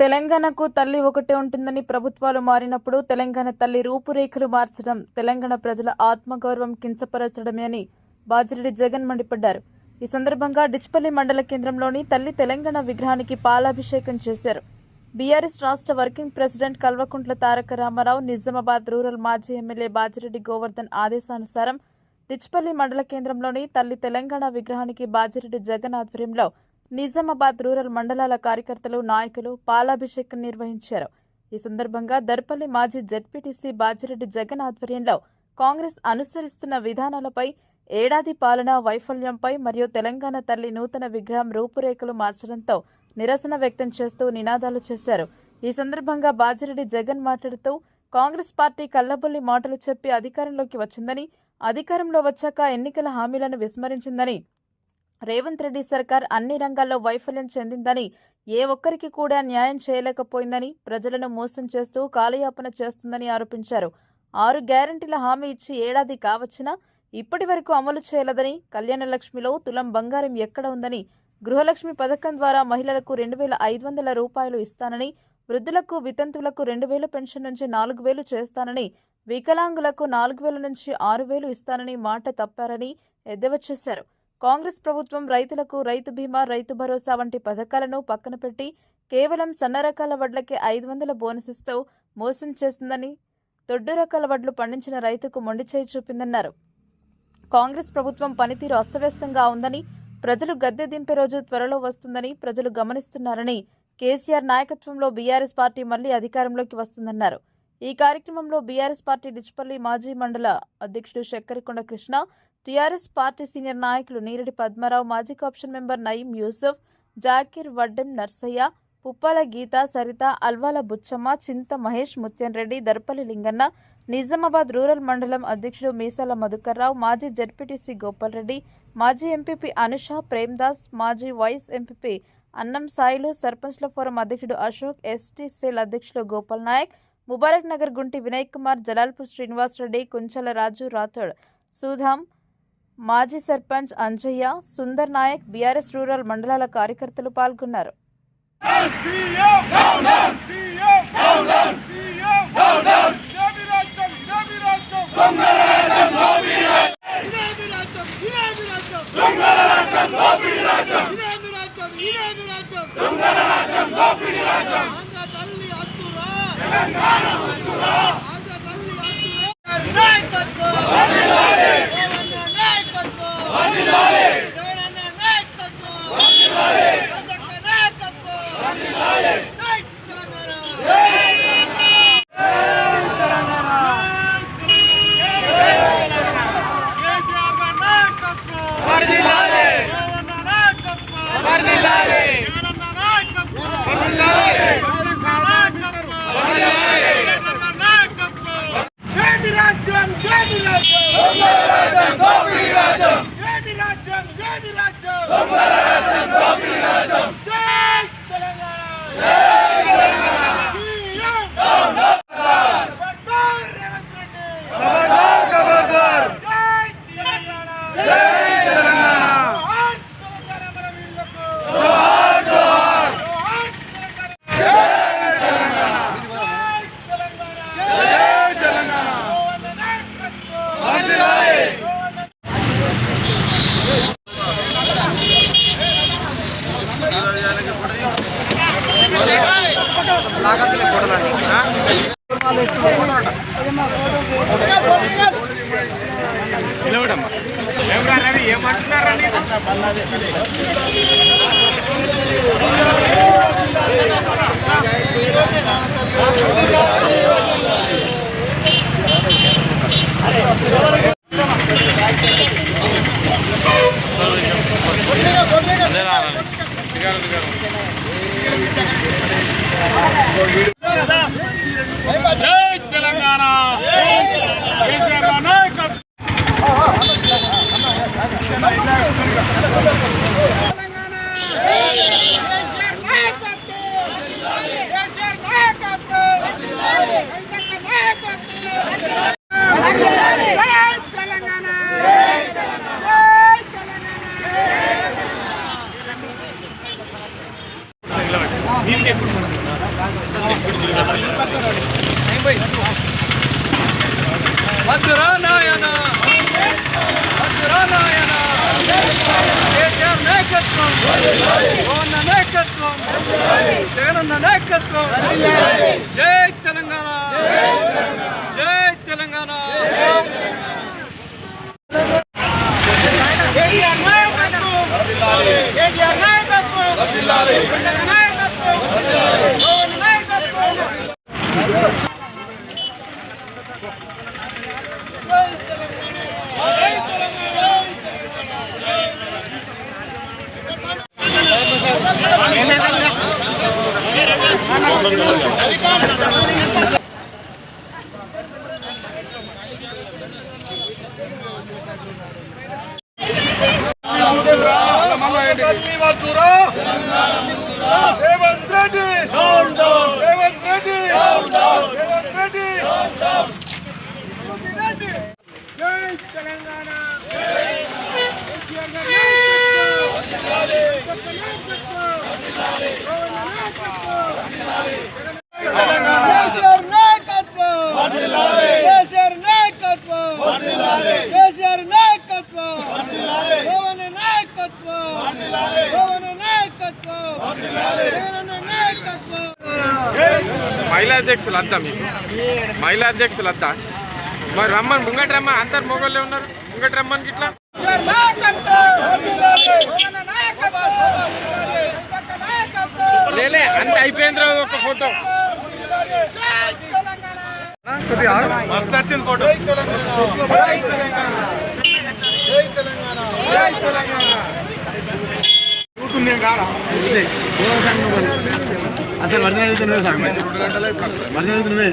తెలంగాణకు తల్లి ఒకటే ఉంటుందని ప్రభుత్వాలు మారినప్పుడు తెలంగాణ తల్లి రూపురేఖలు మార్చడం తెలంగాణ ప్రజల ఆత్మగౌరవం కించపరచడమే అని బాజిరెడ్డి జగన్ మండిపడ్డారు. ఈ సందర్భంగా డిచ్పల్లి మండల కేంద్రంలోని తల్లి తెలంగాణ విగ్రహానికి పాలాభిషేకం చేశారు. బీఆర్ఎస్ రాష్ట్ర working president Kalvakuntla Taraka Ramarao Nizamabad rural మాజీ ఎమ్మెల్యే బాజిరెడ్డి గోవర్ధన్ ఆదేశానుసారం డిచ్పల్లి మండల కేంద్రంలోని తల్లి తెలంగాణ విగ్రహానికి బాజిరెడ్డి జగన్ ఆధ్వర్యంలో నిజామాబాద్ రూరల్ మండలాల కార్యకర్తలు నాయకులు పాలాభిషేకం నిర్వహించారు. ఈ సందర్భంగా దర్పల్లి మాజీ జడ్పీటీసీ బాజిరెడ్డి జగన్ ఆధ్వర్యంలో కాంగ్రెస్ అనుసరిస్తున్న విధానాలపై ఏడాది పాలన వైఫల్యంపై మరియు తెలంగాణ తల్లి నూతన విగ్రహం రూపురేఖలు మార్చడంతో నిరసన వ్యక్తం చేస్తూ నినాదాలు చేశారు. ఈ సందర్భంగా బాజిరెడ్డి జగన్ మాట్లాడుతూ కాంగ్రెస్ పార్టీ కల్లబొల్లి మాటలు చెప్పి అధికారంలోకి వచ్చిందని అధికారంలో వచ్చాక ఎన్నికల హామీలను విస్మరించిందని రేవంత్ రెడ్డి సర్కార్ అన్ని రంగాల్లో వైఫల్యం చెందిందని ఏ ఒక్కరికి కూడా న్యాయం చేయలేకపోయిందని ప్రజలను మోసం చేస్తూ కాలయాపన చేస్తుందని ఆరోపించారు. ఆరు గ్యారంటీల హామీ ఇచ్చి ఏడాది కావచ్చినా ఇప్పటి వరకు అమలు చేయలేదని కళ్యాణలక్ష్మిలో తులం బంగారం ఎక్కడ ఉందని గృహలక్ష్మి పథకం ద్వారా మహిళలకు రెండు వేల ఐదు వందల రూపాయలు ఇస్తానని వృద్ధులకు వితంతువులకు రెండు వేల పెన్షన్ నుంచి నాలుగు వేలు చేస్తానని వికలాంగులకు నాలుగు వేల నుంచి ఆరు వేలు ఇస్తానని మాట తప్పారని ఎద్దేవా చేశారు. కాంగ్రెస్ ప్రభుత్వం రైతులకు రైతు బీమా రైతు భరోసా వంటి పథకాలను పక్కన పెట్టి కేవలం సన్న రకాల వడ్లకి ఐదు వందల బోనస్ ఇస్తూ మోసం చేస్తుందని దొడ్డు రకాల వడ్లు పండించిన రైతుకు మొండి చేయి చూపిందన్నారు. కాంగ్రెస్ ప్రభుత్వం పనితీరు అస్తవ్యస్తంగా ఉందని ప్రజలు గద్దె దింపే రోజు త్వరలో వస్తుందని ప్రజలు గమనిస్తున్నారని కేసీఆర్ నాయకత్వంలో బీఆర్ఎస్ పార్టీ మళ్ళీ అధికారంలోకి వస్తుందన్నారు. ఈ కార్యక్రమంలో బీఆర్ఎస్ పార్టీ డిచ్పల్లి మాజీ మండల అధ్యక్షుడు Chakkarikonda Krishna TRS party senior నాయకులు నీరడి పద్మారావు మాజీ option member Nayeem Yousuf Zakir Vaddem Narsaiah Puppala Geetha Saritha Alwala Buchamma Chinta Mahesh Mutyam Reddy Darpally Linganna Nizamabad rural మండలం అధ్యక్షుడు మీసాల మధుకర్రావు మాజీ జడ్పీటీసీ గోపాల్ రెడ్డి మాజీ ఎంపీపీ అనుష ప్రేమ్దాస్ మాజీ వైస్ ఎంపీపీ అన్నం సాయిలు సర్పంచ్ల ఫోరం అధ్యక్షుడు అశోక్ ఎస్టీ సెల్ అధ్యక్షులు గోపాల్ నాయక్ ముబారక్ నగర్ గుంటి వినయ్ కుమార్ జలాల్పూర్ శ్రీనివాస్ రెడ్డి కుంచల రాజు రాథోడ్. సుధాం మాజీ సర్పంచ్ అంజయ్య సుందర్ నాయక్ బీఆర్ఎస్ రూరల్ మండలాల కార్యకర్తలు పాల్గొన్నారు. తెలంగాణ తెలంగాణ వద్దురా నాయన వద్దురా నాయకత్వం పవన్ నాయకత్వం జగనన్న నాయకత్వం జై తెలంగాణ జై తెలంగాణ కేటీఆర్ నాయకత్వం కేటీఆర్ నాయకత్వం నాయకత్వం పవన్ నాయకత్వం వద్దురా రేవంత్ రెడ్డి రేవంత్ రెడ్డి రేవంత్ రెడ్డి జై తెలంగాణ మహిళా అధ్యక్షులు అద్దా మీకు. మహిళా అధ్యక్షులు అద్దా మరి రమ్మని ముంగటి రమ్మని అందరు మొగోళ్ళే ఉన్నారు. ముంగటి రమ్మని ఇట్లా కేసీఆర్ నాయకత్వం పవన్ నాయకత్వం నాయకత్వం లేలే అంత అయిపోయింది రా ఒక ఫోటో. జై తెలంగాణ. మస్తు వచ్చింది ఫోటో అసలు వర్జన అడుగుతున్నవే సార్ వర్జన అడుగుతున్నవే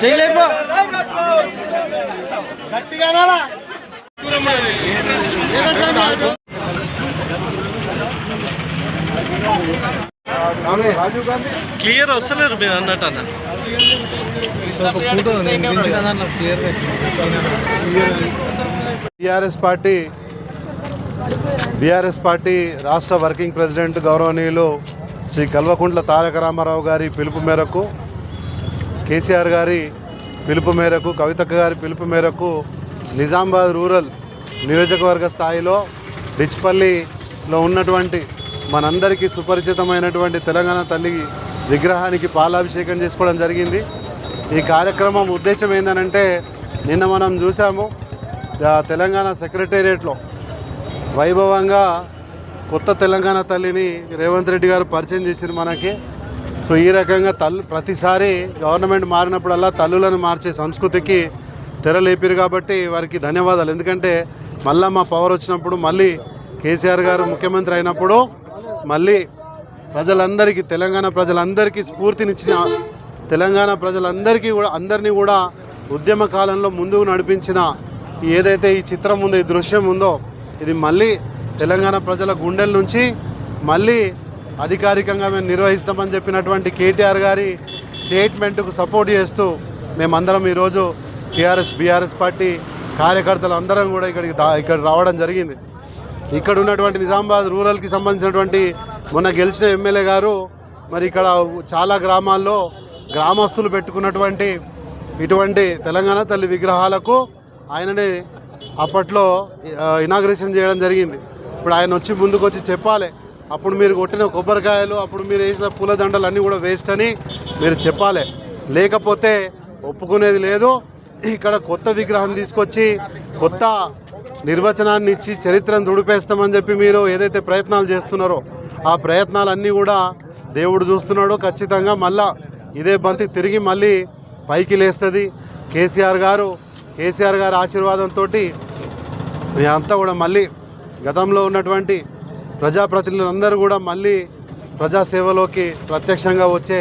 చేయలేపో క్లియర్ వస్తలేరు మీరు అన్నట్టు అన్న. బీఆర్ఎస్ పార్టీ బీఆర్ఎస్ పార్టీ రాష్ట్ర వర్కింగ్ ప్రెసిడెంట్ గౌరవనీయులు శ్రీ కల్వకుంట్ల తారక రామారావు గారి పిలుపు మేరకు కేసీఆర్ గారి పిలుపు మేరకు కవితక్క గారి పిలుపు మేరకు నిజామాబాద్ రూరల్ నియోజకవర్గ స్థాయిలో డిచ్పల్లిలో ఉన్నటువంటి మనందరికీ సుపరిచితమైనటువంటి తెలంగాణ తల్లి విగ్రహానికి పాలాభిషేకం చేసుకోవడం జరిగింది. ఈ కార్యక్రమం ఉద్దేశం ఏంటంటే నిన్న మనం చూసాము తెలంగాణ సెక్రటేరియట్లో వైభవంగా కొత్త తెలంగాణ తల్లిని రేవంత్ రెడ్డి గారు పరిచయం చేసింది మనకి. సో ఈ రకంగా తల్లు ప్రతిసారి గవర్నమెంట్ మారినప్పుడల్లా తల్లులను మార్చే సంస్కృతికి తెరలేపారు కాబట్టి వారికి ధన్యవాదాలు. ఎందుకంటే మళ్ళా మా పవర్ వచ్చినప్పుడు మళ్ళీ కేసీఆర్ గారు ముఖ్యమంత్రి అయినప్పుడు మళ్ళీ ప్రజలందరికీ తెలంగాణ ప్రజలందరికీ స్ఫూర్తినిచ్చిన తెలంగాణ ప్రజలందరికీ కూడా అందరినీ కూడా ఉద్యమ కాలంలో ముందుకు నడిపించిన ఏదైతే ఈ చిత్రం ఉందో ఈ దృశ్యం ఉందో ఇది మళ్ళీ తెలంగాణ ప్రజల గుండెల నుంచి మళ్ళీ అధికారికంగా మేము నిర్వహిస్తామని చెప్పినటువంటి కేటీఆర్ గారి స్టేట్మెంట్కు సపోర్ట్ చేస్తూ మేమందరం ఈరోజు టీఆర్ఎస్ బీఆర్ఎస్ పార్టీ కార్యకర్తలు అందరం కూడా ఇక్కడికి ఇక్కడ రావడం జరిగింది. ఇక్కడ ఉన్నటువంటి నిజామాబాద్ రూరల్కి సంబంధించినటువంటి మొన్న గెలిచిన ఎమ్మెల్యే గారు మరి ఇక్కడ చాలా గ్రామాల్లో గ్రామస్తులు పెట్టుకున్నటువంటి ఇటువంటి తెలంగాణ తల్లి విగ్రహాలకు ఆయననే అప్పట్లో ఇనాగ్రేషన్ చేయడం జరిగింది. ఇప్పుడు ఆయన వచ్చి ముందుకు వచ్చి చెప్పాలి. అప్పుడు మీరు కొట్టిన కొబ్బరికాయలు అప్పుడు మీరు వేసిన పూలదండలు అన్నీ కూడా వేస్ట్ అని మీరు చెప్పాలి. లేకపోతే ఒప్పుకునేది లేదు. ఇక్కడ కొత్త విగ్రహం తీసుకొచ్చి కొత్త నిర్వచనాన్ని ఇచ్చి చరిత్రను దుడిపేస్తామని చెప్పి మీరు ఏదైతే ప్రయత్నాలు చేస్తున్నారో ఆ ప్రయత్నాలన్నీ కూడా దేవుడు చూస్తున్నాడు. ఖచ్చితంగా మళ్ళా ఇదే బంతి తిరిగి మళ్ళీ పైకి లేస్తుంది. కేసీఆర్ గారు కేసీఆర్ గారి ఆశీర్వాదంతో అంతా కూడా మళ్ళీ గతంలో ఉన్నటువంటి ప్రజాప్రతినిధులందరూ కూడా మళ్ళీ ప్రజాసేవలోకి ప్రత్యక్షంగా వచ్చే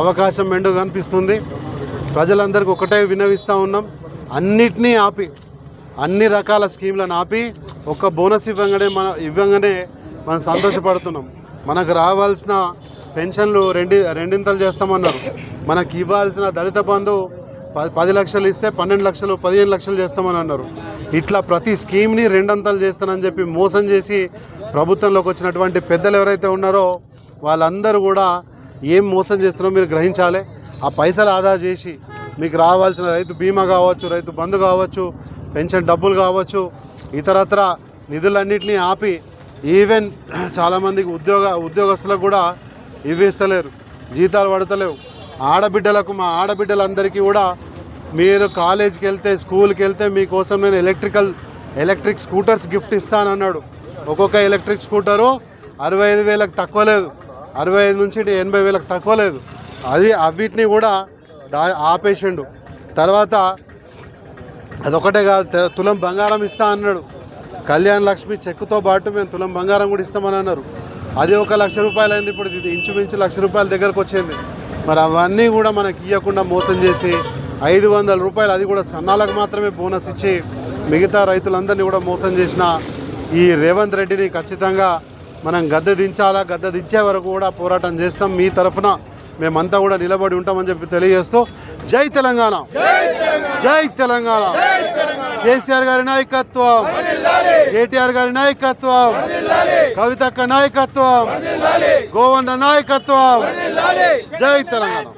అవకాశం మెండు కనిపిస్తుంది. ప్రజలందరికీ ఒకటే విన్నవిస్తూ ఉన్నాం. అన్నిటినీ ఆపి అన్ని రకాల స్కీమ్లను ఆపి ఒక్క బోనస్ ఇవ్వగానే మన ఇవ్వగానే మనం సంతోషపడుతున్నాం. మనకు రావాల్సిన పెన్షన్లు రెండి రెండింతలు చేస్తామన్నారు. మనకి ఇవ్వాల్సిన దళిత బంధు పది పది లక్షలు ఇస్తే పన్నెండు లక్షలు పదిహేను లక్షలు చేస్తామని అన్నారు. ఇట్లా ప్రతి స్కీమ్ని రెండంతలు చేస్తానని చెప్పి మోసం చేసి ప్రభుత్వంలోకి వచ్చినటువంటి పెద్దలు ఎవరైతే ఉన్నారో వాళ్ళందరూ కూడా ఏం మోసం చేస్తున్నారో మీరు గ్రహించాలి. ఆ పైసలు ఆదా చేసి మీకు రావాల్సిన రైతు బీమా కావచ్చు రైతు బంధు కావచ్చు పెన్షన్ డబ్బులు కావచ్చు ఇతరత్ర నిధులన్నింటినీ ఆపి ఈవెన్ చాలామందికి ఉద్యోగ ఉద్యోగస్తులకు కూడా ఇవ్విస్తలేరు జీతాలు పడతలేవు. ఆడబిడ్డలకు మా ఆడబిడ్డలందరికీ కూడా మీరు కాలేజీకి వెళ్తే స్కూల్కి వెళ్తే మీకోసం నేను ఎలక్ట్రికల్ ఎలక్ట్రిక్ స్కూటర్స్ గిఫ్ట్ ఇస్తానన్నాడు. ఒక్కొక్క ఎలక్ట్రిక్ స్కూటరు అరవై ఐదు వేలకు తక్కువ లేదు. అరవై ఐదు నుంచి ఎనభై వేలకు తక్కువ లేదు. అది అవిటిని కూడా డా ఆపేసిండు. తర్వాత అదొకటే కాదు తులం బంగారం ఇస్తా అన్నాడు. కళ్యాణ్ లక్ష్మి చెక్కుతో పాటు మేము తులం బంగారం కూడా ఇస్తామని అన్నారు. అది ఒక లక్ష రూపాయలు అయింది ఇప్పుడు ఇది ఇంచుమించు లక్ష రూపాయల దగ్గరకు వచ్చింది. మరి అవన్నీ కూడా మనకి ఇవ్వకుండా మోసం చేసి ఐదు వందల రూపాయలు అది కూడా సన్నాలకు మాత్రమే బోనస్ ఇచ్చి మిగతా రైతులందరినీ కూడా మోసం చేసిన ఈ రేవంత్ రెడ్డిని ఖచ్చితంగా మనం గద్దె దించాలా గద్దె దించే వరకు కూడా పోరాటం చేస్తాం. మీ తరఫున మేమంతా కూడా నిలబడి ఉంటామని చెప్పి తెలియజేస్తూ జై తెలంగాణ. జై తెలంగాణ. కేసీఆర్ గారి నాయకత్వం. కేటీఆర్ గారి నాయకత్వం. కవితక్క నాయకత్వం. గోవన్న నాయకత్వం. జై తెలంగాణ.